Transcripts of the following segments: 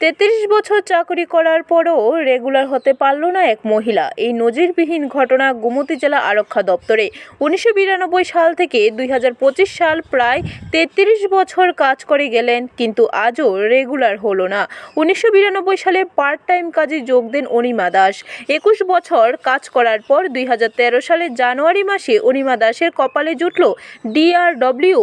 তেত্রিশ বছর চাকরি করার পরও রেগুলার হতে পারল না এক মহিলা। এই নজিরবিহীন ঘটনা গোমতী জেলা আরক্ষা দপ্তরে। উনিশশো বিরানব্বই সাল থেকে দুই হাজার পঁচিশ সাল প্রায় তেত্রিশ বছর কাজ করে গেলেন, কিন্তু আজও রেগুলার হলো না। উনিশশো বিরানব্বই সালে পার্ট টাইম কাজে যোগ দেন অনিমা দাস। একুশ বছর কাজ করার পর দুই সালের জানুয়ারি মাসে অনিমা দাসের কপালে জুটল ডিআরডব্লিউ।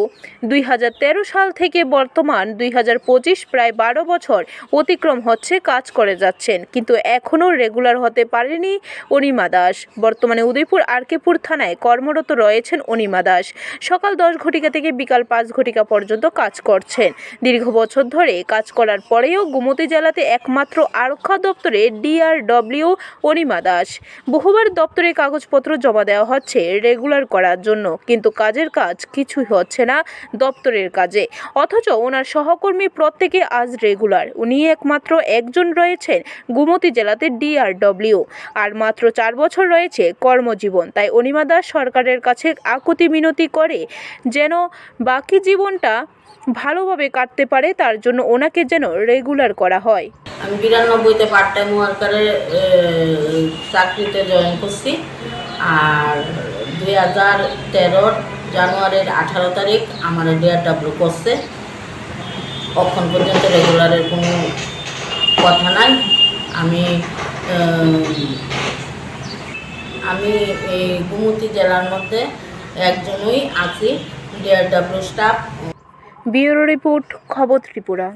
দুই হাজার তেরো সাল থেকে বর্তমান দুই হাজার পঁচিশ প্রায় বারো বছর অতিক্রম হচ্ছে, কাজ করে যাচ্ছেন। কিন্তু এখনও রেগুলার হতে পারেনি অনিমা দাস। বর্তমানে উদয়পুর আরকেপুর থানায় কর্মরত রয়েছেন অনিমা দাস। সকাল দশ ঘটিকা থেকে বিকাল পাঁচ ঘটিকা পর্যন্ত কাজ করছেন। দীর্ঘ বছর ধরে কাজ করার পরেও গোমতী জেলাতে একমাত্র আরক্ষা দপ্তরে ডিআরডব্লিউ অনিমা দাস। বহুবার দপ্তরে কাগজপত্র জমা দেওয়া হচ্ছে রেগুলার করার জন্য, কিন্তু কাজের কাজ কিছুই হচ্ছে না দপ্তরের কাজে। অথচ ওনার সহকর্মী প্রত্যেকে আজ রেগুলার। উনি একমাত্র একজন রয়েছেন গুমতি জেলাতে ডিআরডব্লিউ। আর মাত্র চার বছর রয়েছে কর্মজীবন, তাই অনিমা দাস সরকারের কাছে আকুতি মিনতি করে যেন বাকি জীবনটা ভালোভাবে কাটতে পারে, তার জন্য ওনাকে যেন রেগুলার করা হয়। আমি বিরানব্বইতে পার্ট টাইম ওয়ার্কারে চাকরিতে জয়েন করছি। আর দুই হাজার তেরোর জানুয়ারির আঠারো তারিখ আমার ডিআরডাব্লিউ করছে। অক্ষণ পর্যন্ত রেগুলারের কোনো কথা নাই। আমি আমি এই গুমতি জেলার মধ্যে একজনই আছি ডিআরডাব্লিউ স্টাফ ব্যুরো রিপোর্ট, খবর ত্রিপুরা।